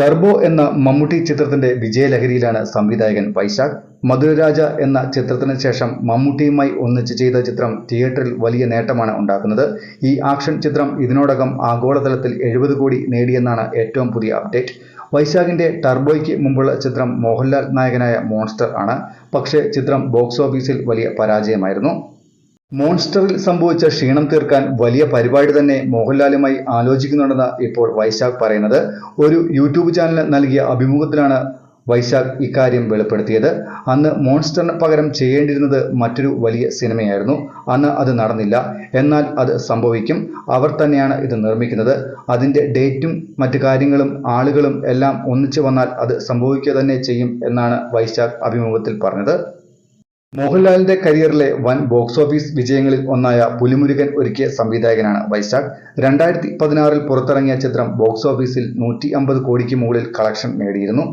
Turbo എന്ന മമ്മൂട്ടി ചിത്രത്തിന്റെ വിജയലഹരിയിലാണ് സംവിധായകൻ വൈശാഖ്. മധുരരാജ എന്ന ചിത്രത്തിന് ശേഷം മമ്മൂട്ടിയുമായി ഒന്നിച്ച് ചെയ്ത ചിത്രം തിയേറ്ററിൽ വലിയ നേട്ടമാണ് ഉണ്ടാക്കുന്നത്. ഈ ആക്ഷൻ ചിത്രം ഇതിനോടകം ആഗോളതലത്തിൽ എഴുപത് കോടി നേടിയെന്നാണ് ഏറ്റവും പുതിയ അപ്ഡേറ്റ്. വൈശാഖിന്റെ ടർബോയ്ക്ക് മുമ്പുള്ള ചിത്രം മോഹൻലാൽ നായകനായ മോൺസ്റ്റർ ആണ്. പക്ഷേ ചിത്രം ബോക്സ് ഓഫീസിൽ വലിയ പരാജയമായിരുന്നു. മോൺസ്റ്ററിൽ സംഭവിച്ച ക്ഷീണം തീർക്കാൻ വലിയ പരിപാടി തന്നെ മോഹൻലാലുമായി ആലോചിക്കുന്നുണ്ടെന്ന് ഇപ്പോൾ വൈശാഖ് പറയുന്നത്. ഒരു യൂട്യൂബ് ചാനലിന് നൽകിയ അഭിമുഖത്തിലാണ് വൈശാഖ് ഇക്കാര്യം വെളിപ്പെടുത്തിയത്. അന്ന് മോൺസ്റ്ററിന് പകരം ചെയ്യേണ്ടിരുന്നത് മറ്റൊരു വലിയ സിനിമയായിരുന്നു. അന്ന് അത് നടന്നില്ല. എന്നാൽ അത് സംഭവിക്കും. അവർ തന്നെയാണ് ഇത് നിർമ്മിക്കുന്നത്. അതിന്റെ ഡേറ്റും മറ്റു കാര്യങ്ങളും ആളുകളും എല്ലാം ഒന്നിച്ചു വന്നാൽ അത് സംഭവിക്കുക തന്നെ ചെയ്യും എന്നാണ് വൈശാഖ് അഭിമുഖത്തിൽ പറഞ്ഞത്. മോഹൻലാലിന്റെ കരിയറിലെ വൻ ബോക്സ് ഓഫീസ് വിജയങ്ങളിൽ ഒന്നായ പുലിമുരുകൻ ഒരുക്കിയ സംവിധായകനാണ് വൈശാഖ്. രണ്ടായിരത്തി പതിനാറിൽ പുറത്തിറങ്ങിയ ചിത്രം ബോക്സ് ഓഫീസിൽ നൂറ്റി അമ്പത് കോടിക്ക് മുകളിൽ കളക്ഷൻ നേടിയിരുന്നു.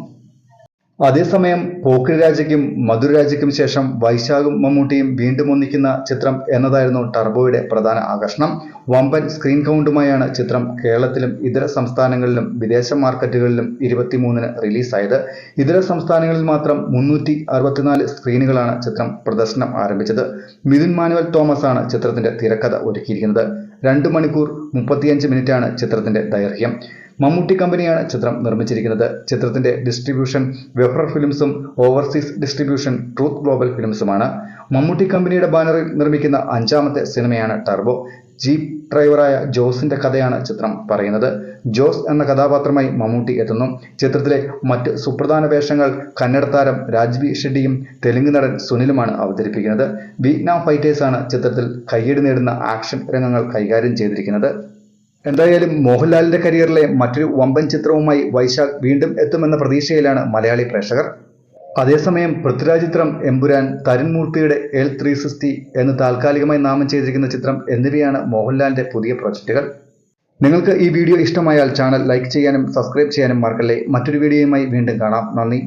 അതേസമയം പോക്കിരിരാജയ്ക്കും മധുരരാജയ്ക്കും ശേഷം വൈശാഖും മമ്മൂട്ടിയും വീണ്ടും ഒന്നിക്കുന്ന ചിത്രം എന്നതായിരുന്നു ടർബോയുടെ പ്രധാന ആകർഷണം. വമ്പൻ സ്ക്രീൻ കൗണ്ടുമായാണ് ചിത്രം കേരളത്തിലും ഇതര സംസ്ഥാനങ്ങളിലും വിദേശ മാർക്കറ്റുകളിലും ഇരുപത്തിമൂന്നിന് റിലീസായത്. ഇതര സംസ്ഥാനങ്ങളിൽ മാത്രം മുന്നൂറ്റി അറുപത്തിനാല് സ്ക്രീനുകളാണ് ചിത്രം പ്രദർശനം ആരംഭിച്ചത്. മിഥുൻ മാനുവൽ തോമസ് ആണ് ചിത്രത്തിന്റെ തിരക്കഥ ഒരുക്കിയിരിക്കുന്നത്. രണ്ട് മണിക്കൂർ മുപ്പത്തിയഞ്ച് മിനിറ്റാണ് ചിത്രത്തിന്റെ ദൈർഘ്യം. മമ്മൂട്ടി കമ്പനിയാണ് ചിത്രം നിർമ്മിച്ചിരിക്കുന്നത്. ചിത്രത്തിന്റെ ഡിസ്ട്രിബ്യൂഷൻ വെഫർ ഫിലിംസും ഓവർസീസ് ഡിസ്ട്രിബ്യൂഷൻ ട്രൂത്ത് ഗ്ലോബൽ ഫിലിംസുമാണ് മമ്മൂട്ടി കമ്പനിയുടെ ബാനറിൽ നിർമ്മിക്കുന്ന അഞ്ചാമത്തെ സിനിമയാണ് ടർബോ ജീപ്പ് ഡ്രൈവറായ ജോസിന്റെ കഥയാണ് ചിത്രം പറയുന്നത്. ജോസ് എന്ന കഥാപാത്രമായി മമ്മൂട്ടി എത്തുന്നു. ചിത്രത്തിലെ മറ്റ് സുപ്രധാന വേഷങ്ങൾ കന്നഡ താരം രാജ്ബി ഷെഡ്ഡിയും തെലുങ്ക് നടൻ സുനിലുമാണ് അവതരിപ്പിക്കുന്നത്. വിയറ്റ്നാം ഫൈറ്റേഴ്സാണ് ചിത്രത്തിൽ കയ്യടി നേടുന്ന ആക്ഷൻ രംഗങ്ങൾ കൈകാര്യം ചെയ്തിരിക്കുന്നത്. എന്തായാലും മോഹൻലാലിന്റെ കരിയറിലെ മറ്റൊരു വമ്പൻ ചിത്രവുമായി വൈശാഖ് വീണ്ടും എത്തുമെന്ന പ്രതീക്ഷയിലാണ് മലയാളി പ്രേക്ഷകർ. അതേസമയം പൃഥ്വിരാജ് ചിത്രം എമ്പുരാൻ തരുൺ മൂർത്തിയുടെ എൽ ത്രീ സിക്സ്റ്റി എന്ന് താൽക്കാലികമായി നാമം ചെയ്തിരിക്കുന്ന ചിത്രം എന്നിവയാണ് മോഹൻലാലിന്റെ പുതിയ പ്രൊജക്റ്റുകൾ നിങ്ങൾക്ക് ഈ വീഡിയോ ഇഷ്ടമായാൽ ചാനൽ ലൈക്ക് ചെയ്യാനും സബ്സ്ക്രൈബ് ചെയ്യാനും മറക്കല്ലേ. മറ്റൊരു വീഡിയോയുമായി വീണ്ടും കാണാം. നന്ദി.